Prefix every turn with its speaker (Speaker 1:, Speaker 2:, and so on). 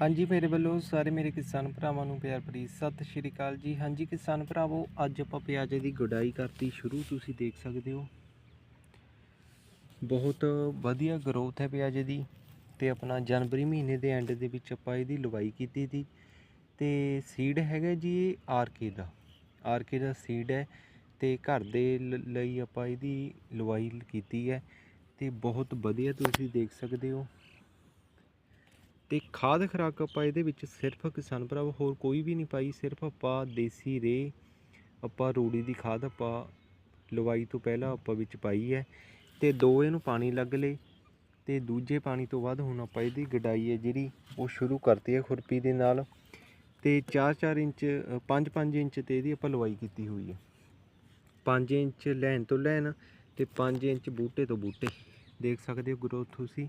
Speaker 1: ਹਾਂਜੀ, ਮੇਰੇ ਵੱਲੋਂ ਸਾਰੇ ਮੇਰੇ ਕਿਸਾਨ ਭਰਾਵਾਂ ਨੂੰ ਪਿਆਰ ਭਰੀ ਸਤਿ ਸ਼੍ਰੀ ਅਕਾਲ ਜੀ। ਹਾਂਜੀ, ਕਿਸਾਨ ਭਰਾਵੋ, ਅੱਜ ਆਪਾਂ ਪਿਆਜ਼ ਦੀ ਗੁਡਾਈ ਕਰਤੀ ਸ਼ੁਰੂ, ਤੁਸੀਂ ਦੇਖ ਸਕਦੇ ਹੋ। ਬਹੁਤ ਵਧੀਆ ਗਰੋਥ ਹੈ ਪਿਆਜ਼ ਦੀ ਤੇ ਆਪਣਾ ਜਨਵਰੀ ਮਹੀਨੇ ਦੇ ਐਂਡ ਦੇ ਵਿੱਚ ਆਪਾਂ ਇਹਦੀ ਲਵਾਈ ਕੀਤੀ ਸੀ ਤੇ ਸੀਡ ਹੈਗਾ ਜੀ ਆਰਕੇ ਦਾ। ਆਰਕੇ ਦਾ ਸੀਡ ਹੈ ਤੇ ਘਰ ਦੇ ਲ- ਲਈ ਆਪਾਂ ਇਹਦੀ ਲਵਾਈ ਕੀਤੀ ਹੈ ਤੇ ਬਹੁਤ ਵਧੀਆ ਤੁਸੀਂ ਦੇਖ ਸਕਦੇ ਹੋ। ਤੇ ਖਾਦ ਖੁਰਾਕ ਆਪਾਂ ਇਹਦੇ ਵਿੱਚ ਸਿਰਫ ਕਿਸਾਨ ਭਰਾਵੋ, ਹੋਰ ਕੋਈ ਵੀ ਨਹੀਂ ਪਾਈ ਸਿਰਫ ਆਪਾਂ ਦੇਸੀ ਰੇ, ਆਪਾਂ ਰੂੜੀ ਦੀ ਖਾਦ ਆਪਾਂ ਲਵਾਈ ਤੋਂ ਪਹਿਲਾਂ ਆਪਾਂ ਵਿੱਚ ਪਾਈ ਹੈ ਤੇ ਦੋ ਇਹਨੂੰ ਪਾਣੀ ਲੱਗ ਲਏ ਤੇ ਦੂਜੇ ਪਾਣੀ ਤੋਂ ਬਾਅਦ ਹੁਣ ਆਪਾਂ ਇਹਦੀ ਗਡਾਈ ਹੈ ਜਿਹੜੀ ਉਹ ਸ਼ੁਰੂ ਕਰਤੀ ਹੈ ਖੁਰਪੀ ਦੇ ਨਾਲ ਤੇ 4-4 ਇੰਚ 5-5 ਇੰਚ ਤੇ ਇਹਦੀ ਆਪਾਂ ਲਵਾਈ ਕੀਤੀ ਹੋਈ ਹੈ। 5 ਇੰਚ ਲੈਣ ਤੋਂ ਲੈਣ ਤੇ 5 ਇੰਚ ਬੂਟੇ ਤੋਂ ਬੂਟੇ। ਦੇਖ ਸਕਦੇ ਹੋ ਗਰੋਥ ਤੁਸੀਂ